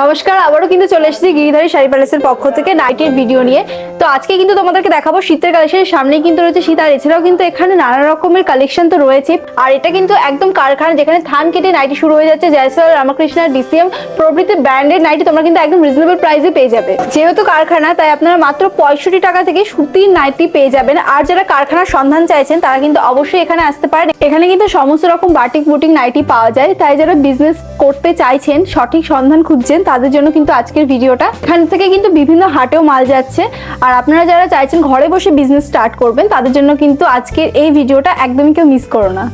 নমস্কার, আবারও কিন্তু চলে এসেছি গিরিধারী শাড়ি প্যালেসের পক্ষ থেকে নাইটের ভিডিও নিয়ে। তো আজকে কিন্তু তোমাদেরকে দেখাবো শীতের কালেকশনের সামনেই কিন্তু রয়েছে শীত, আর এছাড়াও কিন্তু এখানে নানা রকমের কালেকশন তো রয়েছে। আর এটা কিন্তু একদম কারখানা যেখানে থান কেটে নাইটি শুরু হয়ে যাচ্ছে। জয়সওয়াল, রামকৃষ্ণ ডিসিএম প্রভৃতি ব্র্যান্ডেড নাইটি তোমরা কিন্তু একদম রিজনেবল প্রাইসে পেয়ে যাবে। যেহেতু কারখানা, তাই আপনারা মাত্র পঁয়ষট্টি টাকা থেকে সুতির নাইটি পেয়ে যাবেন। আর যারা কারখানার সন্ধান চাইছেন, তারা কিন্তু অবশ্যই এখানে আসতে পারেন। এখানে কিন্তু সমস্ত রকম বাটিক বুটিক নাইটি পাওয়া যায়। তাই যারা বিজনেস করতে চাইছেন, সঠিক সন্ধান খুঁজছেন তাদের জন্য কিন্তু আজকের ভিডিওটা। এখান থেকে কিন্তু বিভিন্ন হাটেও মাল যাচ্ছে। আর আপনারা যারা চাইছেন ঘরে বসে বিজনেস স্টার্ট করবেন, তাদের জন্য কিন্তু আজকের এই ভিডিওটা একদমই কেউ মিস করো না।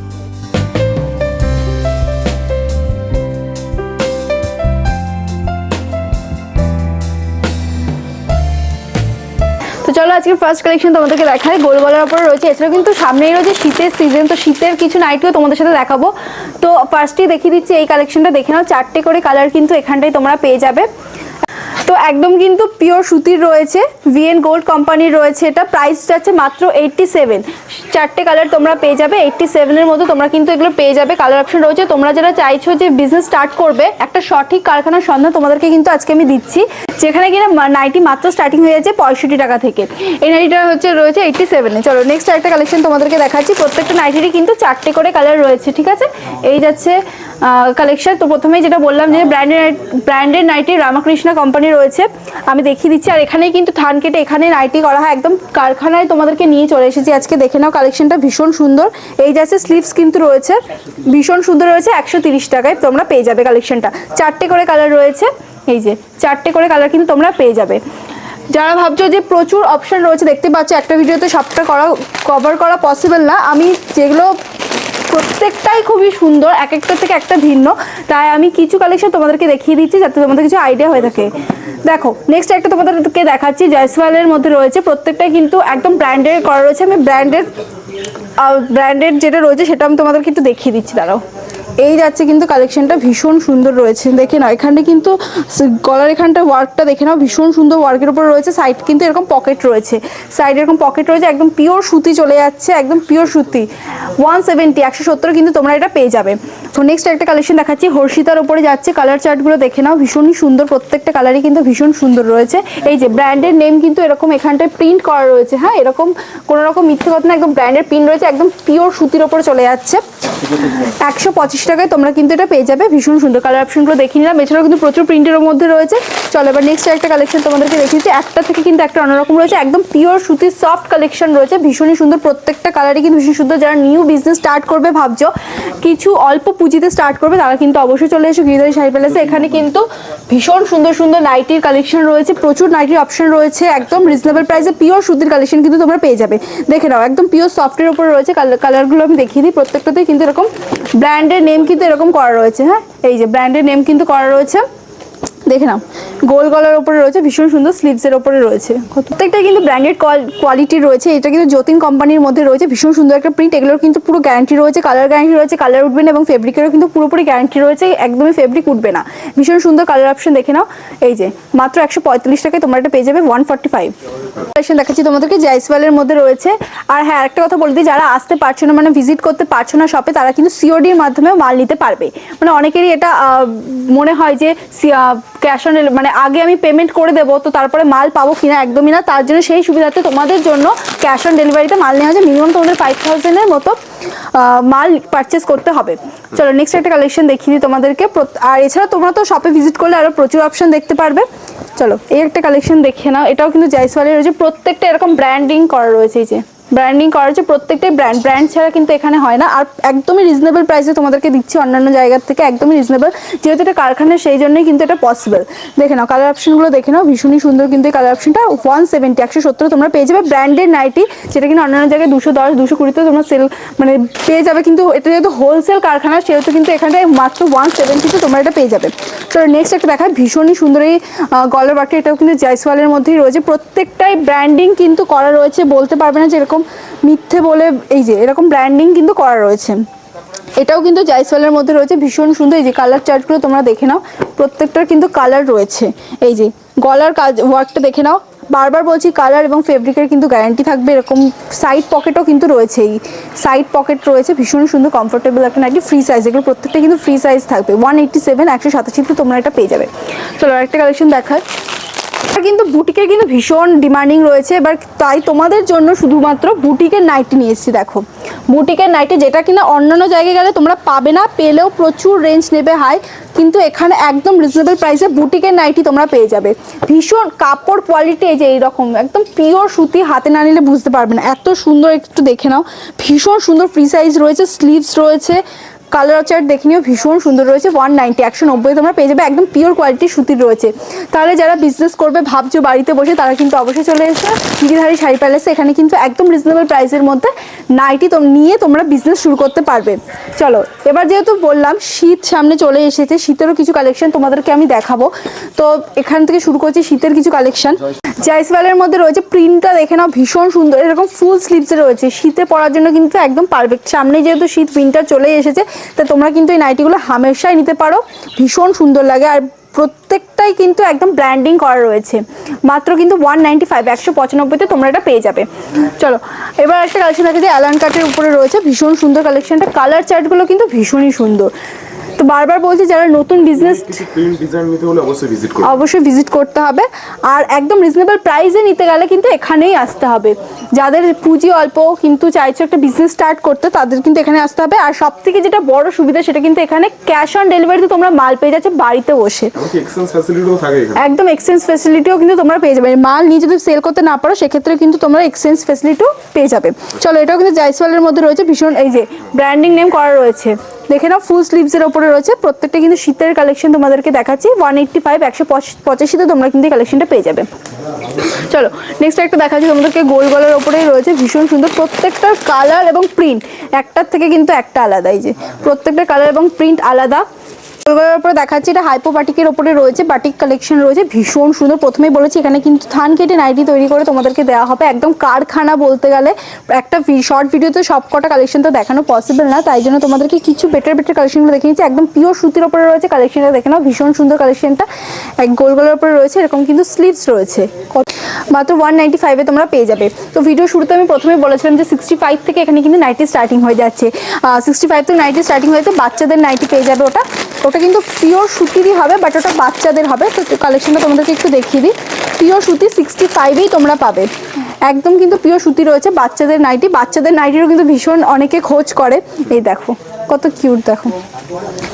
চলো আজকে ফার্স্ট কালেকশন তোমাদেরকে দেখায় গোল গলার উপরে রয়েছে। এছাড়াও কিন্তু সামনেই রয়েছে শীতের সিজন তো শীতের কিছু নাইটিও তোমাদের সাথে দেখাবো। তো ফার্স্টেই দেখিয়ে দিচ্ছি এই কালেকশনটা দেখে নাও, চারটে করে কালার কিন্তু এখানটাই তোমরা পেয়ে যাবে। তো একদম কিন্তু পিওর সুতির রয়েছে ভিএন গোল্ড কোম্পানির রয়েছে এটা। প্রাইসটা যাচ্ছে মাত্র এইটটি সেভেন চারটে কালার তোমরা পেয়ে যাবে এইটটি সেভেনের মতো তোমরা কিন্তু এগুলো পেয়ে যাবে। কালার অপশন রয়েছে, তোমরা যারা চাইছো যে বিজনেস স্টার্ট করবে, একটা সঠিক কারখানার সন্ধান তোমাদেরকে কিন্তু আজকে আমি দিচ্ছি। যেখানে কিনা নাইটি মাত্র স্টার্টিং হয়ে যাচ্ছে পঁয়ষট্টি টাকা থেকে। এই নাইটিটা হচ্ছে রয়েছে এইটটি সেভেনে চলো নেক্সট একটা কালেকশন তোমাদেরকে দেখাচ্ছি। প্রত্যেকটা নাইটিরই কিন্তু চারটে করে কালার রয়েছে, ঠিক আছে? এই যাচ্ছে কালেকশন তো প্রথমেই যেটা বললাম যে branded branded nightie Ramakrishna company রয়েছে আমি দেখিয়ে দিচ্ছি, আর এখানেই কিন্তু থান কেটে এখানে নাইটি করা হয়। একদম কারখানায় তোমাদেরকে নিয়ে চলে এসেছি আজকে। দেখে নাও, কালেকশনটা ভীষণ সুন্দর। এই যাচ্ছে স্লিভস কিন্তু রয়েছে। ভীষণ সুন্দর রয়েছে, একশো টাকায় তোমরা পেয়ে যাবে কালেকশনটা। চারটে করে কালার রয়েছে। এই যে, চারটে করে কালার কিন্তু তোমরা পেয়ে যাবে। যারা ভাবছ যে প্রচুর অপশন রয়েছে, দেখতে পাচ্ছ, একটা ভিডিওতে সবটা করা কভার করা পসিবল না। আমি যেগুলো প্রত্যেকটাই খুবই সুন্দর এক একটা থেকে একটা ভিন্ন। তাই আমি কিছু কালেকশন তোমাদেরকে দেখিয়ে দিচ্ছি যাতে তোমাদের কিছু আইডিয়া হয়ে থাকে। দেখো নেক্সট একটা তোমাদেরকে দেখাচ্ছি জয়সওয়ালের মধ্যে রয়েছে। প্রত্যেকটাই কিন্তু একদম ব্র্যান্ডেড করা রয়েছে। আমি ব্র্যান্ডেড ব্র্যান্ডেড যেটা রয়েছে সেটা আমি তোমাদেরকে একটু দেখিয়ে দিচ্ছি, দাঁড়াও। এই যাচ্ছে কিন্তু কালেকশনটা ভীষণ সুন্দর রয়েছে। দেখে নাও এখানে কিন্তু গলার এখানটা ওয়ার্কটা দেখে নাও, ভীষণ সুন্দর ওয়ার্কের উপর রয়েছে। সাইড কিন্তু এরকম পকেট রয়েছে। সাইডে এরকম পকেট রয়েছে, একদম পিওর সুতি চলে যাচ্ছে, একদম পিওর সুতি। ওয়ান সেভেন্টি একশো সত্তর কিন্তু তোমরা এটা পেয়ে যাবে। তো নেক্সট একটা কালেকশন দেখাচ্ছি, হর্ষিতার উপরে যাচ্ছে কালার চার্টগুলো দেখে নাও, ভীষণই সুন্দর, প্রত্যেকটা কালারই কিন্তু ভীষণ সুন্দর রয়েছে। এই যে ব্র্যান্ডের নেম কিন্তু এরকম এখানটায় প্রিন্ট করা রয়েছে হ্যাঁ? এরকম কোনো রকম মিথ্যে কথা না, একদম ব্র্যান্ডের প্রিন্ট রয়েছে, একদম পিওর সুতির ওপরে চলে যাচ্ছে। একশো পঁচিশ টাকায় তোমরা কিন্তু এটা পেয়ে যাবে। ভীষণ সুন্দর কালার অপশনগুলো দেখে নিলাম। এছাড়াও কিন্তু প্রচুর প্রিন্টের মধ্যে রয়েছে। চলো এবার নেক্সট একটা কালেকশন তোমাদেরকে দেখিয়েছি। একটা থেকে কিন্তু একটা অন্যরকম রয়েছে। একদম পিওর সুতির সফট কালেকশন রয়েছে। ভীষণই সুন্দর। প্রত্যেকটা কালারই কিন্তু ভীষণ সুন্দর। যারা নিউ বিজনেস স্টার্ট করবে, ভাবছ, কিছু অল্প পুঁজিতে স্টার্ট করবে, তারা কিন্তু অবশ্যই চলে এসো গিরিধারী শাড়ি প্যালেসে এখানে কিন্তু ভীষণ সুন্দর সুন্দর নাইটির কালেকশন রয়েছে। প্রচুর নাইটির অপশন রয়েছে। একদম রিজনেবল প্রাইসে পিওর সুতির কালেকশন কিন্তু তোমরা পেয়ে যাবে। দেখে নাও, একদম পিওর সফটের উপরে রয়েছে। কালারগুলো আমি দেখিয়ে দিই। প্রত্যেকটাতেই কিন্তু এরকম ব্র্যান্ডের নেম কিন্তু এরকম করা রয়েছে হ্যাঁ? এই যে ব্র্যান্ডের নেম কিন্তু করা রয়েছে। দেখে নাও। গোল গলার ওপরে রয়েছে, ভীষণ সুন্দর স্লিভসের ওপরে রয়েছে। প্রত্যেকটা কিন্তু ব্র্যান্ডেড কোয়ালিটি রয়েছে। এটা কিন্তু যতীন কোম্পানির মধ্যে রয়েছে, ভীষণ সুন্দর একটা প্রিন্ট এগুলোর কিন্তু পুরো গ্যারান্টি রয়েছে কালার গ্যারান্টি রয়েছে কালার উঠবে না এবং ফেব্রিকেরও কিন্তু পুরোপুরি গ্যারান্টি রয়েছে, একদমই ফেব্রিক উঠবে না। ভীষণ সুন্দর কালার অপশন দেখে নাও। এই যে, মাত্র একশো পঁয়তাল্লিশ টাকায় তোমরা এটা পেয়ে যাবে ওয়ান ফর্টি ফাইভ কালেকশন দেখাচ্ছি তোমাদেরকে জয়সওয়ালের মধ্যে রয়েছে। আর হ্যাঁ একটা কথা বলতে যারা আসতে পারছ না মানে ভিজিট করতে পারছ না শপে তারা কিন্তু সিওডির মাধ্যমেও মাল নিতে পারবে। মানে অনেকেরই এটা মনে হয় যে ক্যাশ অন মানে আগে আমি পেমেন্ট করে দেবো, তো তারপরে মাল পাবো কিনা একদমই না, তার জন্য সেই সুবিধাতে তোমাদের জন্য ক্যাশ অন ডেলিভারিতে মাল নেওয়া যায়। মিনিমাম তোমাদের ফাইভ থাউজেন্ডের মতো মাল পারচেস করতে হবে। চলো নেক্সট একটা কালেকশন দেখিয়ে দিই তোমাদেরকে। আর এছাড়া তোমরা তো শপে ভিজিট করলে আরও প্রচুর অপশন দেখতে পারবে। চলো, এই একটা কালেকশন দেখে নাও। এটাও কিন্তু জয়সওয়ালের রয়েছে প্রত্যেকটা এরকম ব্র্যান্ডিং করা রয়েছে, এই যে। ব্র্যান্ডিং করা রয়েছে প্রত্যেকটাই ব্র্যান্ড ব্র্যান্ড ছাড়া কিন্তু এখানে হয় না। আর একদমই রিজনেবল প্রাইসে তোমাদেরকে দিচ্ছি অন্যান্য জায়গার থেকে একদমই রিজনেবল যেহেতু এটা কারখানা সেই জন্যই কিন্তু এটা পসিবল দেখে নাও কালার অপশনগুলো দেখে নাও, ভীষণই সুন্দর কিন্তু এই কালার অপশনটা ওয়ান সেভেন্টি একশো সত্তর তোমরা পেয়ে যাবে ব্র্যান্ডেড নাইটি যেটা কিন্তু অন্যান্য জায়গায় দুশো দশ, দুশো কুড়িতে তোমরা সেল মানে পেয়ে যাবে কিন্তু এটা যেহেতু হোলসেল কারখানা, সেহেতু কিন্তু এখানটায় মাত্র ওয়ান সেভেন্টিতে তোমরা এটা পেয়ে যাবে। তো নেক্সট একটা দেখায়, ভীষণই সুন্দর এই গলার বাটি এটাও কিন্তু জয়সওয়ালের মধ্যেই রয়েছে। প্রত্যেকটাই ব্র্যান্ডিং কিন্তু করা রয়েছে, বলতে পারবে না যে এরকম মিথ্যে বলে এই যে, এরকম ব্র্যান্ডিং কিন্তু করা রয়েছে। এটাও কিন্তু জয়সওয়ালের মধ্যে রয়েছে, ভীষণ সুন্দর। এই যে কালার চার্টগুলো তোমরা দেখে নাও, প্রত্যেকটার কিন্তু কালার রয়েছে। এই যে, গলার কাজ ওয়ার্কটা দেখে নাও। বারবার বলছি কালার এবং ফেব্রিকের কিন্তু গ্যারান্টি থাকবে, এরকম সাইড পকেটও কিন্তু রয়েছেই সাইড পকেট রয়েছে, ভীষণ সুন্দর কমফোর্টেবল একটা নাইটি ফ্রি সাইজ এগুলো প্রত্যেকটা কিন্তু ফ্রি সাইজ থাকবে। ওয়ান এইটটি সেভেন একশো সাতাশিতে তোমরা এটা পেয়ে যাবে। চলো একটা কালেকশন দেখায় কিন্তু বুটিকের কিন্তু ভীষণ ডিমান্ডিং রয়েছে। এবার তাই তোমাদের জন্য শুধুমাত্র বুটিকের নাইটি নিয়ে এসেছি, দেখো। বুটিকের নাইটি যেটা কিনা অন্যান্য জায়গায় গেলে তোমরা পাবে না, পেলেও প্রচুর রেঞ্জ নেবে হাই কিন্তু এখানে একদম রিজনেবল প্রাইসে বুটিকের নাইটি তোমরা পেয়ে যাবে। ভীষণ কাপড় কোয়ালিটি এই যে এইরকম, একদম পিওর সুতি হাতে না নিলে বুঝতে পারবে না। এত সুন্দর একটু দেখে নাও। ভীষণ সুন্দর ফ্রি সাইজ রয়েছে স্লিভস রয়েছে কালার চার্ট দেখে নিও, ভীষণ সুন্দর রয়েছে ওয়ান নাইনটি একশো নব্বই, তোমরা পেয়ে যাবে, একদম পিওর কোয়ালিটির সুতির রয়েছে। তাহলে যারা বিজনেস করবে, ভাবছ বাড়িতে বসে, তারা কিন্তু অবশ্যই চলে এসে গিরিধারী শাড়ি প্যালেসে এখানে কিন্তু একদম রিজনেবল প্রাইসের মধ্যে নাইটি নিয়ে তোমরা বিজনেস শুরু করতে পারবে। চলো, এবার যেহেতু বললাম, শীত সামনে চলে এসেছে, শীতেরও কিছু কালেকশন তোমাদেরকে আমি দেখাবো। তো এখান থেকে শুরু করছি শীতের কিছু কালেকশন জয়সওয়ালের মধ্যে রয়েছে প্রিন্টটা দেখে নাও, ভীষণ সুন্দর, এরকম ফুল স্লিভসে রয়েছে। শীতে পরার জন্য কিন্তু একদম পারফেক্ট সামনে যেহেতু শীত উইন্টার চলে এসেছে তা তোমরা কিন্তু এই নাইটিগুলো হামেশাই নিতে পারো। ভীষণ সুন্দর লাগে আর প্রত্যেকটাই কিন্তু একদম ব্র্যান্ডিং করা রয়েছে। মাত্র কিন্তু ওয়ান নাইনটি ফাইভ একশো পঁচানব্বইতে তোমরা এটা পেয়ে যাবে। চলো, এবার একটা কালেকশন আছে যে অ্যালান কাটের উপরে রয়েছে। ভীষণ সুন্দর কালেকশনটা কালার চার্টগুলো কিন্তু ভীষণই সুন্দর। তো বারবার বলছি যারা নতুন বিজনেস প্রিন্ট ডিজাইন নিতে হলে অবশ্যই ভিজিট করুন অবশ্যই ভিজিট করতে হবে। আর একদম রিজনেবল প্রাইসে নিতে গেলে কিন্তু এখানেই আসতে হবে। যাদের পুঁজি অল্প কিন্তু চাইছো একটা বিজনেস স্টার্ট করতে তাদের কিন্তু এখানে আসতে হবে। আর সব থেকে যেটা বড় সুবিধা সেটা কিন্তু এখানে ক্যাশ অন ডেলিভারিতে তোমরা মাল পেয়ে যাচ্ছে বাড়িতে বসে। এক্সচেঞ্জ ফ্যাসিলিটিও একদম এক্সচেঞ্জ ফেসিলিটিও কিন্তু তোমরা পেয়ে যাবে। মাল নিয়ে যদি সেল করতে না পারো সেক্ষেত্রে কিন্তু তোমরা এক্সচেঞ্জ ফেসিলিটিও পেয়ে যাবে। চলো এটাও কিন্তু জাইসওয়ালের মধ্যে রয়েছে। ভীষণ এই যে ব্র্যান্ডিং নেম করা রয়েছে। দেখে নাও ফুল স্লিভসের ওপরে রয়েছে। প্রত্যেকটা কিন্তু শীতের কালেকশন তোমাদেরকে দেখাচ্ছি। ওয়ান এইট্টি ফাইভ একশো পঁচাশিতে তোমরা কিন্তু কালেকশনটা পেয়ে যাবে। চলো নেক্সট একটা দেখাচ্ছি। তোমাদেরকে গোল গলার ওপরেই রয়েছে। ভীষণ সুন্দর প্রত্যেকটা কালার এবং প্রিন্ট একটার থেকে কিন্তু একটা আলাদা, এই যে। প্রত্যেকটা কালার এবং প্রিন্ট আলাদা। উপরে দেখাচ্ছি, এটা হাইপো বাটিকের ওপরে রয়েছে, বাটিক কালেকশন রয়েছে, ভীষণ সুন্দর। প্রথমেই বলেছি, এখানে কিন্তু থান কেটে নাইটি তৈরি করে তোমাদেরকে দেওয়া হবে, একদম কারখানা বলতে গেলে। একটা শর্ট ভিডিওতে সব কটা কালেকশন তো দেখানো পসিবল না, তাই জন্য তোমাদেরকে কিছু বেটার বেটার কালেকশনগুলো দেখে নিচ্ছি একদম পিওর সুতির ওপরে রয়েছে কালেকশনটা দেখে নাও, ভীষণ সুন্দর কালেকশনটা এক গোল গলার উপরে রয়েছে, এরকম কিন্তু স্লিভস রয়েছে। মাত্র ওয়ান নাইনটি ফাইভে তোমরা পেয়ে যাবে। তো ভিডিও শুরুতে আমি প্রথমে বলেছিলাম যে সিক্সটি ফাইভ থেকে এখানে কিন্তু নাইটি স্টার্টিং হয়ে যাচ্ছে। সিক্সটি ফাইভ থেকে নাইটি স্টার্টিং হয়ে যাচ্ছে বাচ্চাদের নাইটি পেয়ে যাবে ওটা। ওটা কিন্তু পিওর সুতিরই হবে বাট ওটা বাচ্চাদের হবে। তো কালেকশনটা তোমাদেরকে একটু দেখিয়ে দিই। পিওর সুতি সিক্সটি ফাইভেই তোমরা পাবে। একদম কিন্তু পিওর সুতি রয়েছে বাচ্চাদের নাইটি বাচ্চাদের নাইটিরও কিন্তু ভীষণ অনেকে খোঁজ করে। এই দেখো, কত কিউট দেখো।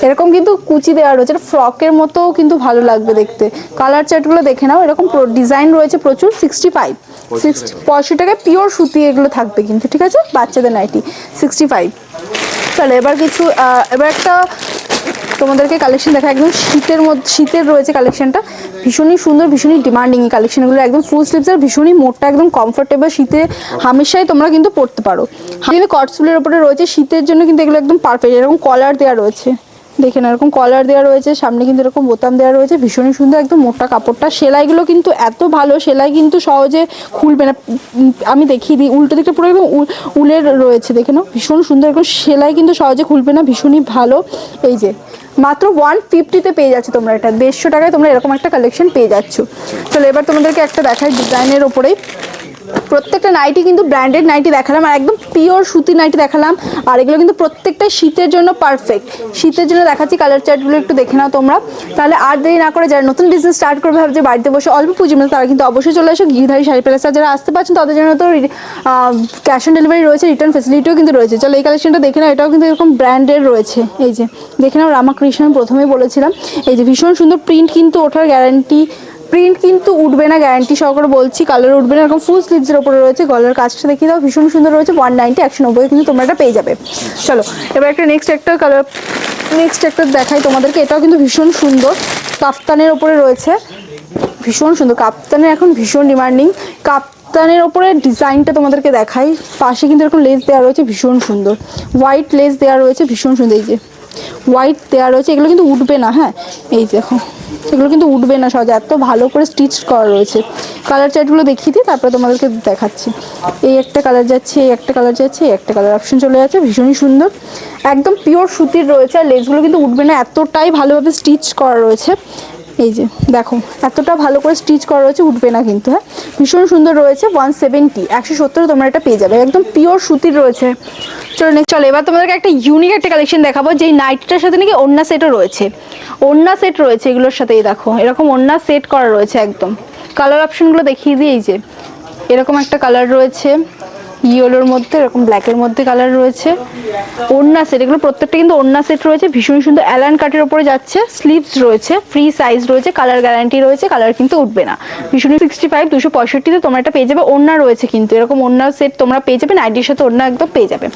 এরকম কিন্তু কুচি দেওয়া রয়েছে। ফ্রকের মতো কিন্তু ভালো লাগবে দেখতে। কালার চার্টগুলো দেখে নাও। এরকম ডিজাইন রয়েছে প্রচুর। সিক্সটি ফাইভ সিক্সটি পঁয়ষট্টি টাকায় পিওর সুতি এগুলো থাকবে কিন্তু, ঠিক আছে? বাচ্চাদের নাইটি সিক্সটি ফাইভ চলো, এবার কিছু এবার একটা তোমাদেরকে কালেকশন দেখা, একদম শীতের মধ্যে, শীতের রয়েছে কালেকশনটা ভীষণই সুন্দর, ভীষণই ডিমান্ডিং এই কালেকশনগুলো একদম ফুল স্লিভসের ভীষণই মোটা একদম কমফোর্টেবল শীতে হামেশাই তোমরা কিন্তু পরতে পারো। কিন্তু কটসুলের ওপরে রয়েছে, শীতের জন্য কিন্তু এগুলো একদম পারফেক্ট এরকম কলার দেওয়া রয়েছে। দেখে না এরকম কলার দেওয়া রয়েছে, সামনে কিন্তু এরকম বোতাম দেওয়া রয়েছে, ভীষণই সুন্দর, একদম মোটা কাপড়টা। সেলাইগুলো কিন্তু এত ভালো, সেলাই কিন্তু সহজে খুলবে না। আমি দেখিয়ে দিই, উল্টো দিকটা পুরো একদম উল- উলের রয়েছে, দেখে নাও। ভীষণ সুন্দর, একদম সেলাই কিন্তু সহজে খুলবে না, ভীষণই ভালো। এই যে মাত্র ওয়ান ফিফটিতে পেয়ে যাচ্ছে তোমরা এটা। দেড়শো টাকায় তোমরা এরকম একটা কালেকশন পেয়ে যাচ্ছ। চলো এবার তোমাদেরকে একটা দেখায় ডিজাইনের ওপরেই। প্রত্যেকটা নাইটি কিন্তু ব্র্যান্ডেড নাইটি দেখালাম আর একদম পিওর সুতি নাইটি দেখালাম। আর এগুলো কিন্তু প্রত্যেকটা শীতের জন্য পারফেক্ট শীতের জন্য দেখাচ্ছি কালার চার্টগুলো একটু দেখে নাও তোমরা। তাহলে আর দেরি না করে যারা নতুন বিজনেস স্টার্ট করবে, ভাবছে বাড়িতে বসে অল্প পুঁজি মধ্যে তারা কিন্তু অবশ্যই চলে আসো গিরিধারী শাড়ি প্যালেস যারা আসতে পারছেন, তাদের জন্য তো ক্যাশ অন ডেলিভারি রয়েছে রিটার্ন ফেসিলিটিও কিন্তু রয়েছে। চলো এই কালেকশনটা দেখে নাও, এটাও কিন্তু এরকম ব্র্যান্ডের রয়েছে। এই যে, দেখে নাও রামাকৃষ্ণ প্রথমেই বলেছিলাম। এই যে ভীষণ সুন্দর প্রিন্ট কিন্তু ওঠার গ্যারান্টি প্রিন্ট কিন্তু উঠবে না গ্যারান্টি সহকারে বলছি কালার উঠবে না, এরকম ফুল স্লিভসের ওপরে রয়েছে, গলার কাজটা দেখিয়ে দাও, ভীষণ সুন্দর রয়েছে ওয়ান নাইনটি একশো নব্বই কিন্তু তোমরা এটা পেয়ে যাবে। চলো, এবার একটা নেক্সট একটা কালার নেক্সট একটা দেখাই তোমাদেরকে, এটাও কিন্তু ভীষণ সুন্দর কাফতানের ওপরে রয়েছে, ভীষণ সুন্দর, কাপ্তানের এখন ভীষণ ডিমান্ডিং কাপ্তানের ওপরে ডিজাইনটা তোমাদেরকে দেখাই, পাশে কিন্তু এরকম লেস দেওয়া রয়েছে, ভীষণ সুন্দর হোয়াইট লেস দেওয়া রয়েছে, ভীষণ সুন্দর, এই যে হোয়াইট দেওয়া রয়েছে, এগুলো কিন্তু উঠবে না হ্যাঁ? এই দেখো, এগুলো কিন্তু উঠবে না সহজে, এত ভালো করে স্টিচ করা রয়েছে। কালার চার্টগুলো দেখিয়ে দিই, তারপরে তোমাদেরকে দেখাচ্ছি। এই একটা কালার যাচ্ছে, এই একটা কালার যাচ্ছে, এই একটা কালার অপশন চলে যাচ্ছে, ভীষণই সুন্দর। একদম পিওর সুতির রয়েছে, আর লেসগুলো কিন্তু উঠবে না, এতটাই ভালোভাবে স্টিচ করা রয়েছে। এই যে, দেখো, এতটা ভালো করে স্টিচ করা রয়েছে, উঠবে না কিন্তু হ্যাঁ? ভীষণ সুন্দর রয়েছে ওয়ান সেভেন্টি একশো সত্তর তোমরা এটা পেয়ে যাবে, একদম পিওর সুতির রয়েছে। চলো নেক্সট চলো, এবার তোমাদেরকে একটা ইউনিক একটা কালেকশন দেখাবো, যেই নাইটটার সাথে নাকি ওড়না সেটও রয়েছে। ওড়না সেট রয়েছে এগুলোর সাথে, এই দেখো, এরকম ওড়না সেট করা রয়েছে একদম। কালার অপশনগুলো দেখিয়ে দিই, এই যে, এরকম একটা কালার রয়েছে। ইয়েলোর মধ্যে, এরকম ব্ল্যাকের মধ্যে কালার রয়েছে। ওড়না সেট এগুলো প্রত্যেকটা কিন্তু ওড়না সেট রয়েছে। ভীষণ সুন্দর অ্যালান কাটের ওপরে যাচ্ছে। স্লিভস রয়েছে ফ্রি সাইজ রয়েছে কালার গ্যারান্টি রয়েছে কালার কিন্তু উঠবে না। ভীষণ সিক্সটি ফাইভ দুশো পঁয়ষট্টিতে তোমরা এটা পেয়ে যাবে। ওড়না রয়েছে কিন্তু, এরকম ওড়না সেট তোমরা পেয়ে যাবে নাইটির সাথে ওড়না একদম পেয়ে যাবে।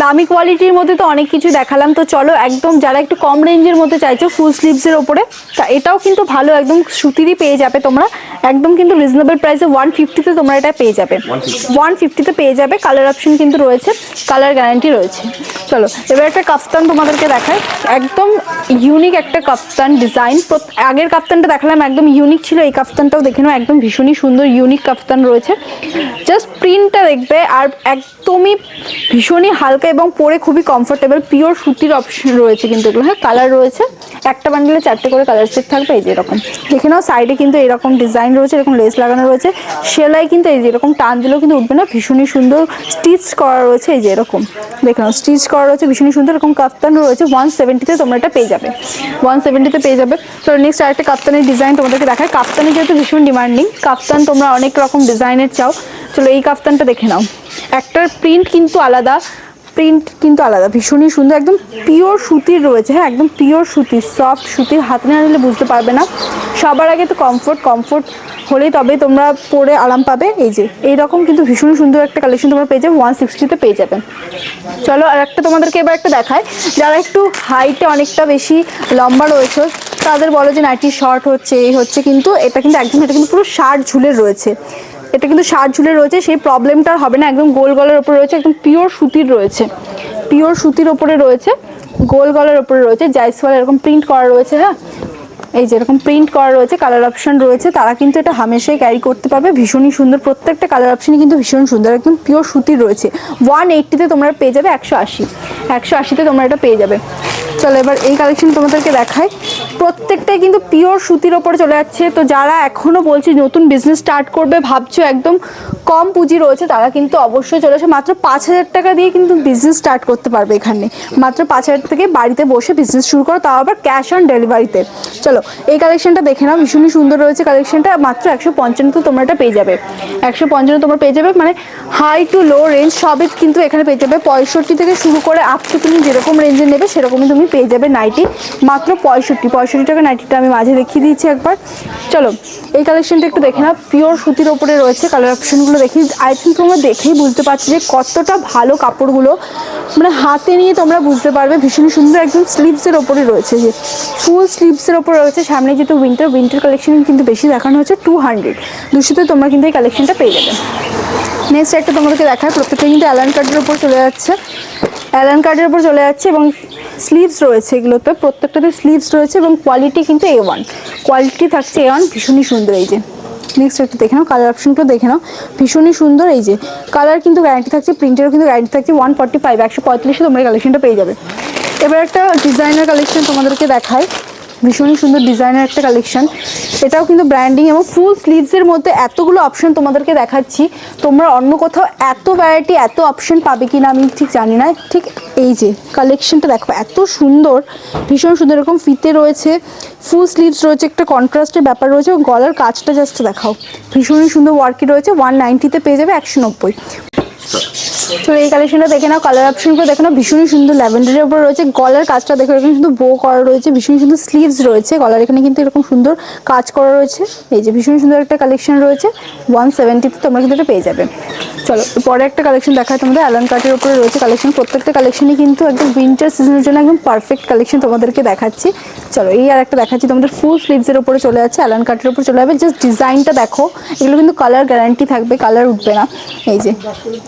দামি কোয়ালিটির মধ্যে তো অনেক কিছু দেখালাম। তো চলো একদম যারা একটু কম রেঞ্জের মধ্যে চাইছো ফুল স্লিভসের ওপরে, তা এটাও কিন্তু ভালো একদম সুতিরই পেয়ে যাবে তোমরা। একদম কিন্তু রিজনেবল প্রাইসে ওয়ান ফিফটিতে তোমরা এটা পেয়ে যাবে। ওয়ান ফিফটিতে পেয়ে যাবে কালার অপশন কিন্তু রয়েছে কালার গ্যারান্টি রয়েছে। চলো এবার একটা কাফতান তোমাদেরকে দেখায় একদম ইউনিক একটা কাফতান ডিজাইন আগের কাফতানটা দেখালাম একদম ইউনিক ছিল এই কাফতানটাও দেখে নাও একদম ভীষণই সুন্দর ইউনিক কাফতান রয়েছে। জাস্ট প্রিন্টটা দেখবে আর একদমই ভীষণই হালকা এবং পরে খুবই কমফোর্টেবল পিওর সুতির অপশন রয়েছে কিন্তু এগুলো। হ্যাঁ কালার রয়েছে। একটা বান্ডেলে চারটে করে কালার সেট থাকবে এই যে এরকম। দেখে নাও সাইডে কিন্তু এরকম ডিজাইন রয়েছে, এরকম লেস লাগানো রয়েছে। সেলাই কিন্তু এই যে এরকম টান দিলেও কিন্তু উঠবে না, ভীষণই সুন্দর স্টিচ করা রয়েছে এই যে এরকম। দেখে নাও স্টিচ করা রয়েছে, ভীষণই সুন্দর, এরকম কাপ্তান রয়েছে ওয়ান সেভেন্টিতে তোমরা এটা পেয়ে যাবে। ওয়ান সেভেন্টিতে পেয়ে যাবে। তো নেক্সট আরেকটা কাপ্তানের ডিজাইন তোমাদেরকে দেখায় কাপ্তানে যেহেতু ভীষণ ডিমান্ডিং কাপ্তান তোমরা অনেক রকম ডিজাইনের চাও। চলো এই কাপ্তানটা দেখে নাও। একটার প্রিন্ট কিন্তু আলাদা প্রিন্ট কিন্তু আলাদা, ভীষণই সুন্দর, একদম পিওর সুতির রয়েছে হ্যাঁ একদম পিওর সুতির সফট সুতির, হাতে না নিলে বুঝতে পারবে না। সবার আগে তো কমফোর্ট কমফোর্ট হলেই তবে তোমরা পরে আরাম পাবে। এই যে, এইরকম কিন্তু ভীষণ সুন্দর একটা কালেকশন তোমরা পেয়ে যাবে ওয়ান সিক্সটিতে পেয়ে যাবে চলো, আর একটা তোমাদেরকে এবার একটা দেখায় যারা একটু হাইটে অনেকটা বেশি লম্বা রয়েছে, তাদের বলো যে নাইটি শর্ট হচ্ছে, এই হচ্ছে, কিন্তু এটা কিন্তু একদম, এটা কিন্তু পুরো শার্ট ঝুলে রয়েছে। এটা কিন্তু সার ঝুলে রয়েছে, সেই প্রবলেমটা হবে না, একদম গোল গলার ওপরে রয়েছে, একদম পিওর সুতির রয়েছে পিওর সুতির ওপরে রয়েছে, গোল গলার ওপরে রয়েছে, জাইসওয়াল এরকম প্রিন্ট করা রয়েছে হ্যাঁ? এই যে এরকম প্রিন্ট করা রয়েছে কালার অপশন রয়েছে, তারা কিন্তু এটা হামেশাই ক্যারি করতে পারবে। ভীষণই সুন্দর, প্রত্যেকটা কালার অপশনই কিন্তু ভীষণ সুন্দর, একদম পিওর সুতির রয়েছে। ওয়ান এইটটিতে তোমরা পেয়ে যাবে একশো আশি। একশো আশিতে তোমরা এটা পেয়ে যাবে। চলো এবার এই কালেকশন তোমাদেরকে দেখাই। প্রত্যেকটাই কিন্তু পিওর সুতির ওপরে চলে যাচ্ছে। তো যারা এখনও বলছি নতুন বিজনেস স্টার্ট করবে, ভাবছ একদম কম পুঁজি রয়েছে, তারা কিন্তু অবশ্যই চলে আসে মাত্র পাঁচ হাজার টাকা দিয়ে কিন্তু বিজনেস স্টার্ট করতে পারবে এখানে। মাত্র পাঁচ হাজার থেকে বাড়িতে বসে বিজনেস শুরু করো, তাও আবার ক্যাশ অন ডেলিভারিতে চলো এই কালেকশনটা দেখে নাও, ভীষণই সুন্দর রয়েছে কালেকশনটা মাত্র একশো পঞ্চান্নতে তোমরা এটা পেয়ে যাবে। একশো পঞ্চান্ন তোমরা পেয়ে যাবে মানে হাই টু লো রেঞ্জ সবই কিন্তু এখানে পেয়ে যাবে। পঁয়ষট্টি থেকে শুরু করে আপ টু তুমি যেরকম রেঞ্জে নেবে সেরকমই তুমি পেয়ে যাবে নাইটি মাত্র পঁয়ষট্টি। পঁয়ষট্টি টাকা নাইটিটা আমি মাঝে দেখিয়ে দিচ্ছি একবার। চলো, এই কালেকশনটা একটু দেখে নাও পিওর সুতির ওপরে রয়েছে কালার অপশনগুলো দেখি আই থিঙ্ক তোমরা দেখেই বুঝতে পারছি যে কতটা ভালো কাপড়গুলো মানে হাতে নিয়ে তোমরা বুঝতে পারবে। ভীষণ সুন্দর একদম স্লিভসের ওপরে রয়েছে যে ফুল স্লিভসের ওপরে রয়েছে সামনে যেহেতু উইন্টার উইন্টার কালেকশন কিন্তু বেশি দেখানো হচ্ছে টু হান্ড্রেড দুশোতে তোমরা কিন্তু এই কালেকশনটা পেয়ে যাবে। নেক্সট একটা তোমাদেরকে দেখায়, প্রত্যেকটা কিন্তু অ্যালান কার্ডের উপর চলে যাচ্ছে। অ্যালান কার্ডের উপর চলে যাচ্ছে এবং স্লিভস রয়েছে এগুলোতে, প্রত্যেকটাতে স্লিভস রয়েছে এবং কোয়ালিটি কিন্তু এ ওয়ান কোয়ালিটি থাকছে এ ওয়ান ভীষণই সুন্দর এই যে। নেক্সট একটু দেখে নাও কালার অপশনগুলো দেখে নাও, ভীষণই সুন্দর এই যে। কালার কিন্তু গ্যারান্টি থাকছে প্রিন্টেরও কিন্তু গ্যারান্টি থাকছে ওয়ান ফর্টি ফাইভ একশো পঁয়ত্রিশে তোমরা কালেকশনটা পেয়ে যাবে। এবার একটা ডিজাইনার কালেকশন তোমাদেরকে দেখায়। ভীষণই সুন্দর ডিজাইনের একটা কালেকশন এটাও কিন্তু ব্র্যান্ডিং এবং ফুল স্লিভসের মধ্যে এতগুলো অপশন তোমাদেরকে দেখাচ্ছি। তোমরা অন্য কোথাও এত ভ্যারাইটি এত অপশন পাবে কি না আমি ঠিক জানি না। ঠিক এই যে কালেকশনটা দেখো, এত সুন্দর, ভীষণ সুন্দর। এরকম ফিতে রয়েছে ফুল স্লিভস রয়েছে, একটা কন্ট্রাস্টের ব্যাপার রয়েছে গলার কাজটা জাস্ট দেখাও। ভীষণই সুন্দর ওয়ার্কি রয়েছে ওয়ান নাইনটিতে পেয়ে যাবে একশো নব্বই। তো এই কালেকশনটা দেখে নাও কালার অপশনগুলো দেখে নাও, ভীষণই সুন্দর ল্যাভেন্ডারের উপর রয়েছে, গলার কাজটা দেখো এখানে কিন্তু বো করা রয়েছে ভীষণ সুন্দর স্লিভস রয়েছে গলার এখানে কিন্তু এরকম সুন্দর কাজ করা রয়েছে। এই যে ভীষণ সুন্দর একটা কালেকশন রয়েছে ওয়ান সেভেন্টিতে তোমরা কিন্তু এটা পেয়ে যাবে। চলো, পরে একটা কালেকশন দেখায় তোমাদের অ্যালান কার্টের উপরে রয়েছে কালেকশন প্রত্যেকটা কালেকশনই কিন্তু একদম উইন্টার সিজনের জন্য একদম পারফেক্ট কালেকশন তোমাদেরকে দেখাচ্ছি। চলো, এই আর একটা দেখাচ্ছি, তোমাদের ফুল স্লিভসের উপরে চলে যাচ্ছে অ্যালান কার্টের উপরে চলে যাবে জাস্ট ডিজাইনটা দেখো, এগুলো কিন্তু কালার গ্যারান্টি থাকবে কালার উঠবে না। এই যে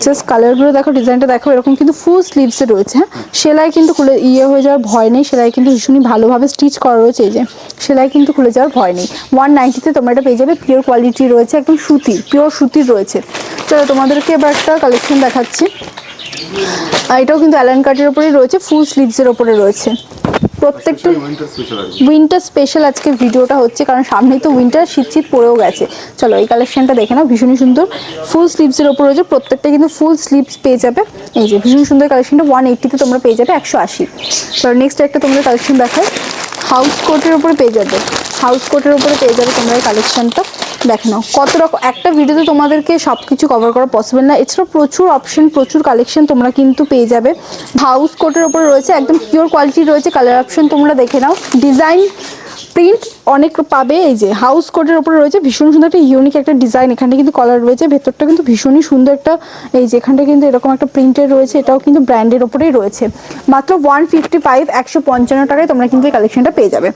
জাস্ট কালারগুলো দেখো, ডিজাইনটা দেখো, এরকম কিন্তু ফুল স্লিভসে রয়েছে হ্যাঁ? সেলাই কিন্তু খুলে ইয়ে হয়ে যাওয়ার ভয় নেই, সেলাই কিন্তু ভীষণই ভালোভাবে স্টিচ করা রয়েছে, এই যে, সেলাই কিন্তু খুলে যাওয়ার ভয় নেই। ওয়ান নাইনটিতে তোমরা এটা পেয়ে যাবে পিওর কোয়ালিটি রয়েছে, একদম সুতি পিওর সুতির রয়েছে। চলো, তোমাদেরকে এবার একটা কালেকশন দেখাচ্ছি। এটাও কিন্তু অ্যালান কাটের ওপরেই রয়েছে ফুল স্লিভসের ওপরে রয়েছে। প্রত্যেকটা উইন্টার স্পেশাল আজকে ভিডিওটা হচ্ছে, কারণ সামনেই তো উইন্টার শীত শীত পড়েও গেছে। চলো, এই কালেকশনটা দেখে না ভীষণই সুন্দর। ফুল স্লিভসের ওপর রয়েছে, প্রত্যেকটা কিন্তু ফুল স্লিভস পেয়ে যাবে। এই যে ভীষণ সুন্দর কালেকশনটা ওয়ান এইটিতে তোমরা পেয়ে যাবে, একশো আশি। চলো নেক্সট একটা তোমাদের কালেকশন দেখায় হাউস কোটের উপরে পেয়ে যাবে। হাউস কোটের উপরে পেয়ে যাবে তোমরা এই কালেকশানটা দেখে নাও। কত রকম একটা ভিডিওতে তোমাদেরকে সব কিছু কভার করা পসিবল না। এছাড়াও প্রচুর অপশন প্রচুর কালেকশন তোমরা কিন্তু পেয়ে যাবে। হাউস কোটের উপরে রয়েছে, একদম পিওর কোয়ালিটি রয়েছে কালার অপশন তোমরা দেখে নাও। ডিজাইন প্রিন্ট অনেক পাবে এই যে হাউস কোটের উপরে রয়েছে ভীষণ সুন্দর একটা ইউনিক একটা ডিজাইন এখানটা কিন্তু কালার রয়েছে ভেতরটা কিন্তু ভীষণই সুন্দর একটা এই যে এখানটা কিন্তু এরকম একটা প্রিন্টের রয়েছে এটাও কিন্তু ব্র্যান্ডের উপরেই রয়েছে। মাত্র ওয়ান ফিফটি ফাইভ একশো পঞ্চান্ন টাকায় তোমরা কিন্তু এই কালেকশনটা পেয়ে যাবে।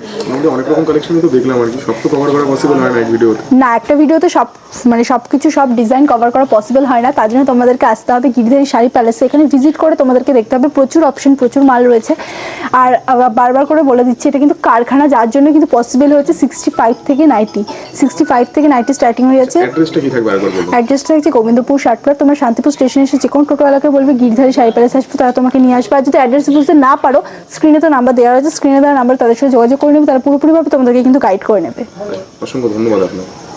অনেক রকম কালেকশন তো দেখলাম আর কি সব তো কভার করা পসিবল হয় না এক ভিডিওতে না একটা ভিডিওতে সব মানে সব কিছু সব ডিজাইন কভার করা পসিবল হয় না তার জন্য তোমাদেরকে আসতে হবে গিরিধারী শাড়ি প্যালেসে এখানে ভিজিট করে তোমাদেরকে দেখতে হবে প্রচুর অপশন প্রচুর মাল রয়েছে। আর বারবার করে বলে দিচ্ছি এটা কিন্তু কারখানা যার জন্য কিন্তু পসিবল হচ্ছে সিক্সটি ফাইভ থেকে নাইনটি সিক্সটি ফাইভ থেকে নাইনটি স্টার্টিং হয়ে যাচ্ছে। অ্যাড্রেসটা হচ্ছে গোবিন্দপুর শার্টপাড় তোমার শান্তিপুর স্টেশনে এসে যে কোনো টোটোওয়ালাকে বলবে গিরধারী শাড়ি প্যালেস আসবে তারা তোমাকে নিয়ে আসবে। আর যদি অ্যাড্রেস বুঝতে না পারো স্ক্রিনে তো নাম্বার দেওয়া রয়েছে। স্ক্রিনে দেওয়া নাম্বার তাদের সাথে যোগাযোগ করে নেবে। তারা পুরোপুরিভাবে তোমাদেরকে কিন্তু গাইড করে নেবে। অসংখ্য ধন্যবাদ আপনাকে।